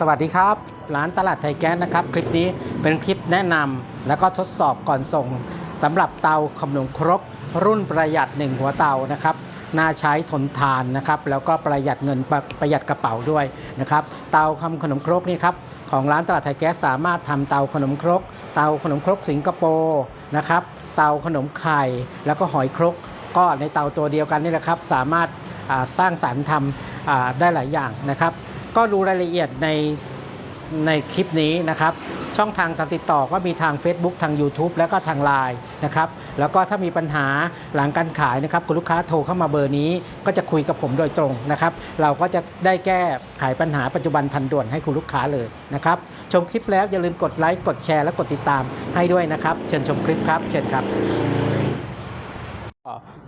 สวัสดีครับ ร้านตลาดไทยแก๊สนะครับ คลิปนี้เป็นคลิปแนะนำแล้วก็ทดสอบก่อนส่งสำหรับเตาขนมครกรุ่นประหยัด 1 หัวเตานะครับน่าใช้ทนทานนะครับ แล้วก็ประหยัดเงินประประหยัดกระเป๋าด้วยนะครับ เตาทำขนมครกนี่ครับของร้านตลาดไทยแก๊สสามารถทำเตาขนมครก เตาขนมครกสิงคโปร์นะครับ เตาขนมไข่ แล้วก็หอยครก ก็ในเตาตัวเดียวกันนี่แหละครับ สามารถสร้างสรรค์ทำได้หลายอย่างนะครับ ก็ดูรายละเอียดในในคลิปนี้นะครับ ช่องทางการติดต่อก็มีทาง Facebook ทาง YouTube แล้วก็ทาง Line นะครับ แล้วก็ถ้ามีปัญหาหลังการขายนะครับคุณลูกค้าโทรเข้ามาเบอร์นี้ ก็จะคุยกับผมโดยตรงนะครับ เราก็จะได้แก้ไขปัญหาปัจจุบันทันด่วนให้คุณลูกค้าเลยนะครับ ชมคลิปแล้วอย่าลืมกดไลค์กดแชร์และกดติดตามให้ด้วยนะครับ เชิญชมคลิปครับ เชิญครับ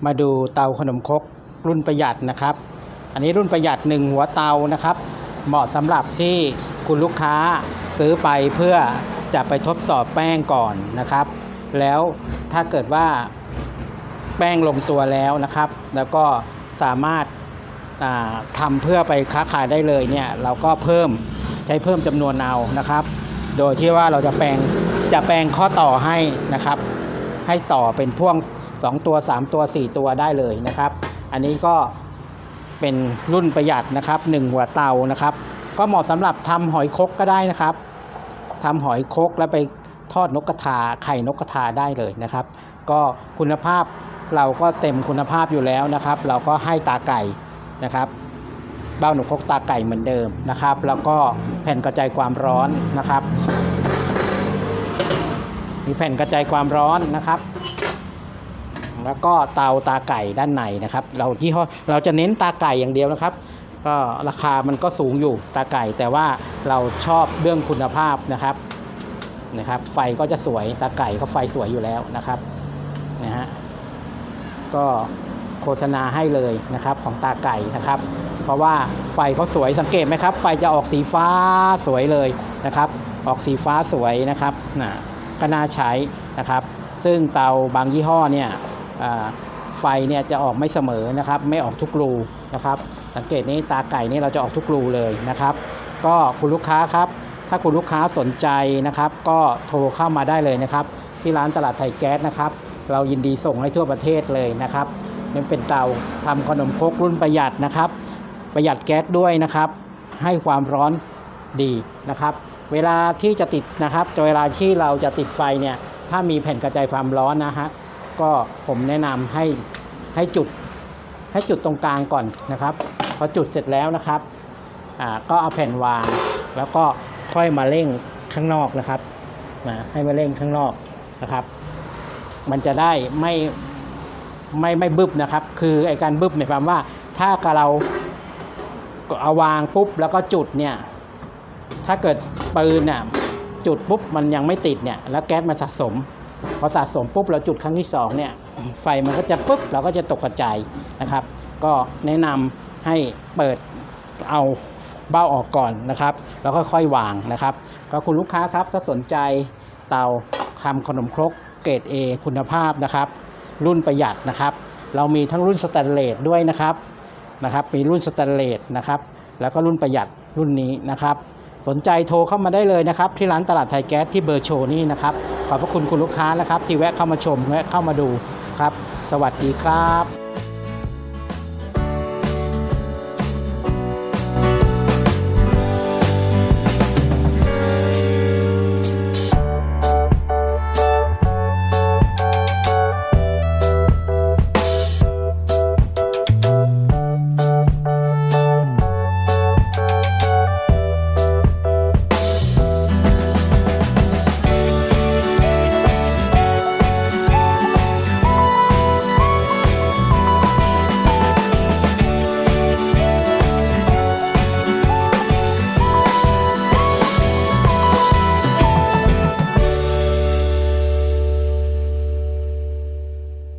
มาดูเตาขนมครกรุ่นประหยัดนะครับ อันนี้รุ่นประหยัด1หัวเตานะครับ เหมาะสำหรับที่คุณลูกค้าซื้อไปเพื่อจะไปทดสอบแป้งก่อนนะครับ แล้วถ้าเกิดว่าแป้งลงตัวแล้วนะครับ แล้วก็สามารถาทำเพื่อไปค้าขายได้เลยเนี่ยเราก็เพิ่มใช้เพิ่มจำนวนเอานะครับ โดยที่ว่าเราจะแปลงจะแปลงข้อต่อให้นะครับ ให้ต่อเป็นพ่วง 2 ตัว 3 ตัว 4 ตัวได้เลยนะครับ อันนี้ก็ เป็นรุ่นประหยัดนะครับ1หัวเตานะครับ ก็เหมาะสำหรับทำหอยคกก็ได้นะครับทำหอยคกแล้วไปทอดนกกระทาไข่นกกระทาได้เลยนะครับ ก็คุณภาพเราก็เต็มคุณภาพอยู่แล้วนะครับ เราก็ให้ตาไก่นะครับเบ้าหนูคกตาไก่เหมือนเดิมนะครับ แล้วก็แผ่นกระจายความร้อนนะครับ มีแผ่นกระจายความร้อนนะครับ แล้วก็เตาตาไก่ด้านในนะครับ เราที่ห้อเราจะเน้นตาไก่อย่างเดียวนะครับ ก็ราคามันก็สูงอยู่ตาไก่ แต่ว่าเราชอบเรื่องคุณภาพนะครับนะครับ ไฟก็จะสวยตาไก่ก็ไฟสวยอยู่แล้วนะครับนะฮะก็โฆษณาให้เลยนะครับของตาไก่นะครับ เพราะว่าไฟเขาสวยสังเกตไหมครับ ไฟจะออกสีฟ้าสวยเลยนะครับ ออกสีฟ้าสวยนะครับนะก็น่าใช้นะครับ ซึ่งเตาบางยี่ห้อเนี่ย ไฟเนี่ยจะออกไม่เสมอนะครับ ไม่ออกทุกรูนะครับ สังเกตนี้ตาไก่นี่เราจะออกทุกรูเลยนะครับ ก็คุณลูกค้าครับ ถ้าคุณลูกค้าสนใจนะครับ ก็โทรเข้ามาได้เลยนะครับ ที่ร้านตลาดไทยแก๊สนะครับ เรายินดีส่งให้ทั่วประเทศเลยนะครับนี่เป็นเตาทำขนมครกรุ่นประหยัดนะครับ ประหยัดแก๊สด้วยนะครับ ให้ความร้อนดีนะครับ เวลาที่จะติดนะครับเวลาที่เราจะติดไฟเนี่ยถ้ามีแผ่นกระจายความร้อนนะฮะ ก็ผมแนะนำให้ให้จุดให้จุดตรงกลางก่อนนะครับพอจุดเสร็จแล้วนะครับอ่าก็เอาแผ่นวาง แล้วก็ค่อยมาเร่งข้างนอกนะครับนะให้มาเร่งข้างนอกนะครับ มันจะได้ไม่ไม่ไม่บึบนะครับ คือไอการบึบหมายความว่าถ้ากเราเอาวางปุ๊บแล้วก็จุดเนี่ยถ้าเกิดปืนน่ะจุดปุ๊บมันยังไม่ติดเนี่ยแล้วแก๊สมันสะสม พอสะสมปุ๊บเราจุดครั้งที่สองเนี่ยไฟมันก็จะปุ๊บเราก็จะตกกระจายนะครับ ก็แนะนำให้เปิดเอาเบ้าออกก่อนนะครับ แล้วก็ค่อยวางนะครับ ก็คุณลูกค้าครับถ้าสนใจเตาทำขนมครกเกรด A คุณภาพนะครับ รุ่นประหยัดนะครับ เรามีทั้งรุ่นสแตนเลสด้วยนะครับนะครับ มีรุ่นสแตนเลสนะครับ แล้วก็รุ่นประหยัดรุ่นนี้นะครับ สนใจโทรเข้ามาได้เลยนะครับ ที่ร้านตลาดไทยแก๊สที่เบอร์โชนี่นะครับขอบพระคุณคุณลูกค้านะครับ ที่แวะเข้ามาชมแวะเข้ามาดูครับ สวัสดีครับ